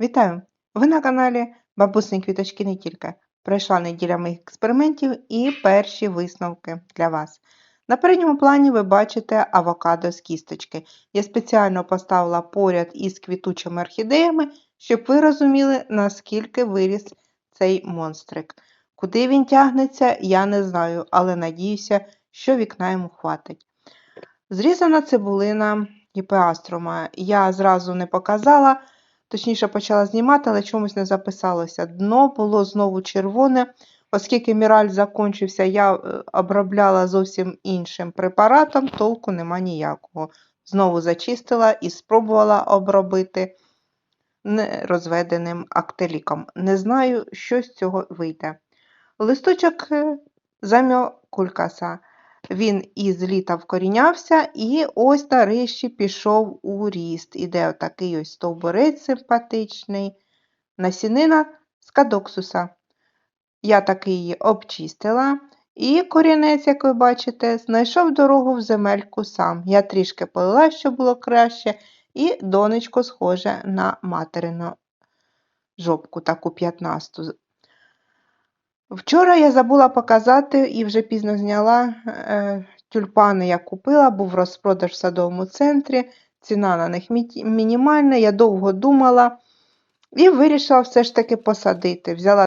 Вітаю! Ви на каналі Бабусні квіточки не тільки. Пройшла неділя моїх експериментів і перші висновки для вас. На передньому плані ви бачите авокадо з кісточки. Я спеціально поставила поряд із квітучими орхідеями, щоб ви розуміли, наскільки виріс цей монстрик. Куди він тягнеться, я не знаю, але надіюся, що вікна йому хватить. Зрізана цибулина гіпеаструма. Я зразу не показала, точніше почала знімати, але чомусь не записалося. Дно було знову червоне, оскільки міраль закінчився, я е, обробляла зовсім іншим препаратом, толку нема ніякого. Знову зачистила і спробувала обробити нерозведеним актеліком. Не знаю, що з цього вийде. Листочок е, замьокулькаса. Він із літа вкорінявся і ось нарешті пішов у ріст. Іде отакий ось стовбурець симпатичний, насінина з кадоксуса. Я таки її обчистила, і корінець, як ви бачите, знайшов дорогу в земельку сам. Я трішки полила, щоб було краще, і донечко схоже на материну жопку, таку 15-ту. Вчора я забула показати і вже пізно зняла е, тюльпани, я купила, був розпродаж в садовому центрі, ціна на них мінімальна, я довго думала і вирішила все ж таки посадити. Взяла,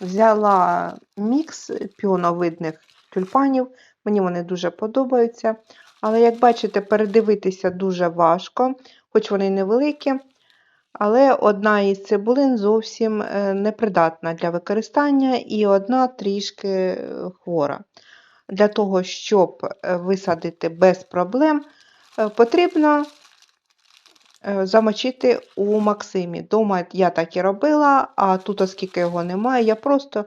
взяла мікс піоновидних тюльпанів, мені вони дуже подобаються. Але, як бачите, передивитися дуже важко, хоч вони невеликі. Але одна із цибулин зовсім е, непридатна для використання і одна трішки е, хвора. Для того, щоб е, висадити без проблем, потрібно замочити у Максимі. Дома я так і робила, а тут, оскільки його немає, я просто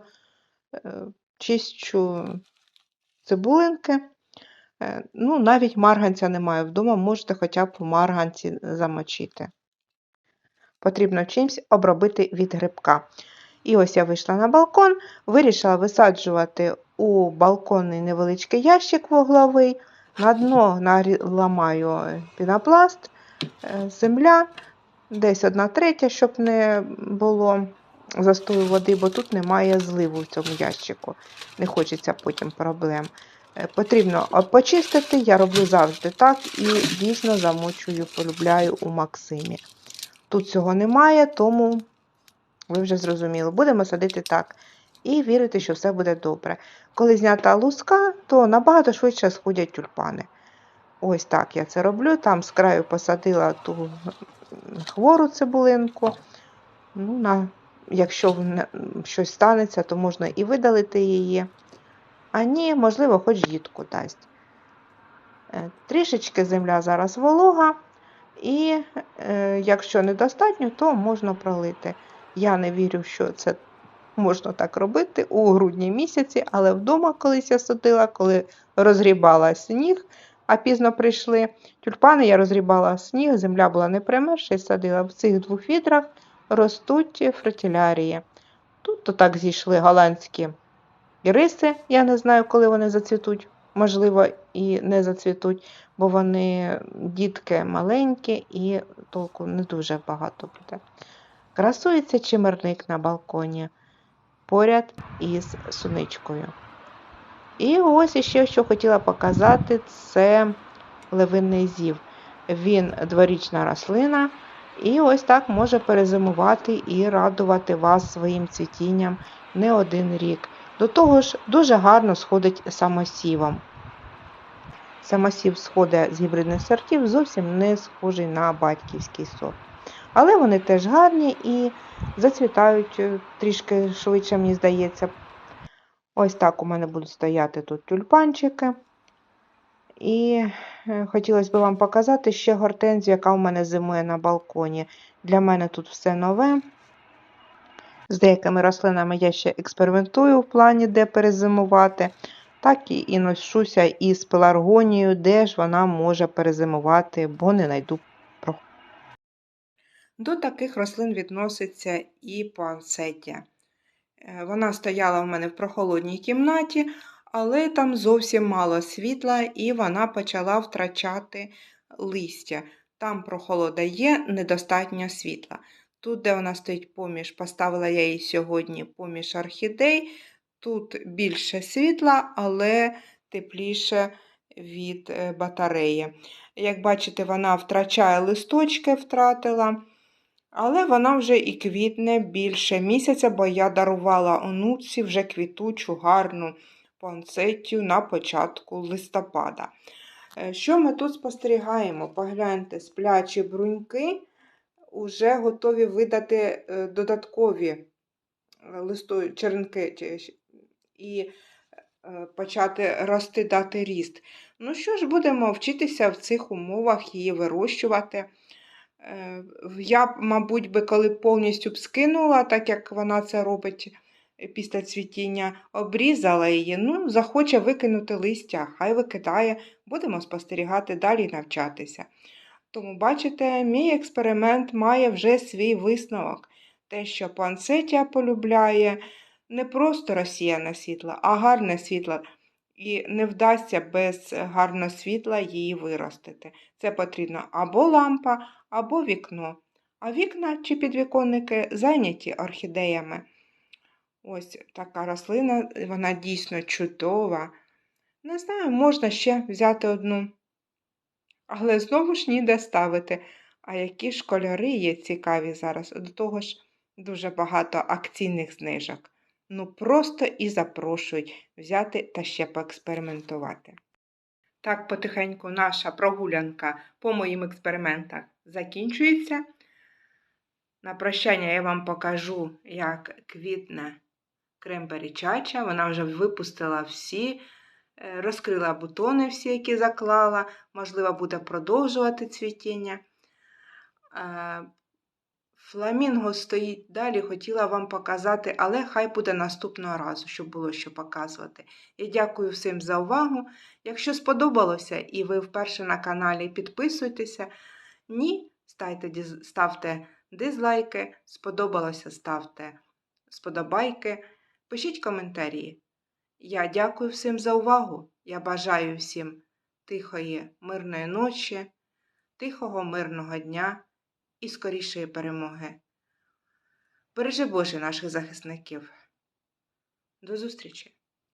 чищу цибулинки. Ну, навіть марганця немає вдома, можете хоча б у марганці замочити потрібно чимось обробити від грибка. І ось я вийшла на балкон, вирішила висаджувати у балконний невеличкий ящик вугловий, на дно наламаю пінопласт, е, земля, десь одна третя, щоб не було застою води, бо тут немає зливу в цьому ящику. Не хочеться потім проблем. Е, Потрібно почистити, я роблю завжди так і дійсно замочую, полюбляю у Максимі. Тут цього немає, тому ви вже зрозуміли, будемо садити так. І вірити, що все буде добре. Коли знята луска, то набагато швидше сходять тюльпани. Ось так я це роблю. Там з краю посадила ту хвору цибулинку. Ну, на, Якщо щось станеться, то можна і видалити її. А ні, можливо, хоч дітку дасть. Е, трішечки земля зараз волога. І е, якщо недостатньо, то можна пролити. Я не вірю, що це можна так робити у грудні місяці, але вдома колись я садила, коли розгрібала сніг, а пізно прийшли тюльпани, я розгрібала сніг, земля була не примерша і садила. В цих двох відрах ростуть фритилярії. Тут то так зійшли голландські іриси, я не знаю, коли вони зацвітуть можливо, і не зацвітуть, бо вони дітки маленькі і толку не дуже багато буде. Красується чимерник на балконі поряд із суничкою. І ось іще, що хотіла показати, це левинний зів. Він дворічна рослина, і ось так може перезимувати і радувати вас своїм цвітінням не один рік. До того ж, дуже гарно сходить самосівом. Самосів сходить з гібридних сортів, зовсім не схожий на батьківський сорт. Але вони теж гарні і зацвітають е, трішки швидше, мені здається. Ось так у мене будуть стояти тут тюльпанчики. І е, хотілося б вам показати ще гортензію, яка у мене зимує на балконі. Для мене тут все нове. З деякими рослинами я ще експериментую в плані, де перезимувати, так і, ношуся із пеларгонією, де ж вона може перезимувати, бо не знайду про. До таких рослин відноситься і пуансеття. Е, Вона стояла в мене в прохолодній кімнаті, але там зовсім мало світла, і вона почала втрачати листя. Там прохолода є, недостатньо світла. Тут, де вона стоїть поміж, поставила я її сьогодні поміж орхідей. Тут більше світла, але тепліше від е, батареї. Як бачите, вона втрачає листочки, втратила. Але вона вже і квітне більше місяця, бо я дарувала онуці вже квітучу, гарну панцеттю на початку листопада. Е, Що ми тут спостерігаємо? Погляньте, сплячі бруньки вже готові видати е, додаткові е, листо... черенки і е, почати рости, дати ріст. Ну що ж, будемо вчитися в цих умовах її вирощувати. Я, мабуть, би коли повністю б скинула, так як вона це робить після цвітіння, обрізала її. Ну, захоче викинути листя, хай викидає, будемо спостерігати далі і навчатися. Тому, бачите, мій експеримент має вже свій висновок. Те, що панцетія полюбляє не просто розсіяне світло, а гарне світло. І не вдасться без гарного світла її виростити. Це потрібно або лампа, або вікно. А вікна чи підвіконники зайняті орхідеями. Ось така рослина, вона дійсно чудова. Не знаю, можна ще взяти одну. Але знову ж ніде ставити. А які ж кольори є цікаві зараз. До того ж, дуже багато акційних знижок. Ну, просто і запрошують взяти та ще поекспериментувати. Так, потихеньку наша прогулянка по моїм експериментах закінчується. На прощання я вам покажу, як квітне крембері чача. Вона вже випустила всі, розкрила бутони всі, які заклала. Можливо, буде продовжувати цвітіння. Е, Фламінго стоїть далі, хотіла вам показати, але хай буде наступного разу, щоб було що показувати. Я дякую всім за увагу. Якщо сподобалося і ви вперше на каналі, підписуйтеся. Ні, ставте, ставте дизлайки, сподобалося, ставте сподобайки, пишіть коментарі. Я дякую всім за увагу. Я бажаю всім тихої, мирної ночі, тихого, мирного дня і скорішої перемоги. Бережи Боже наших захисників. До зустрічі!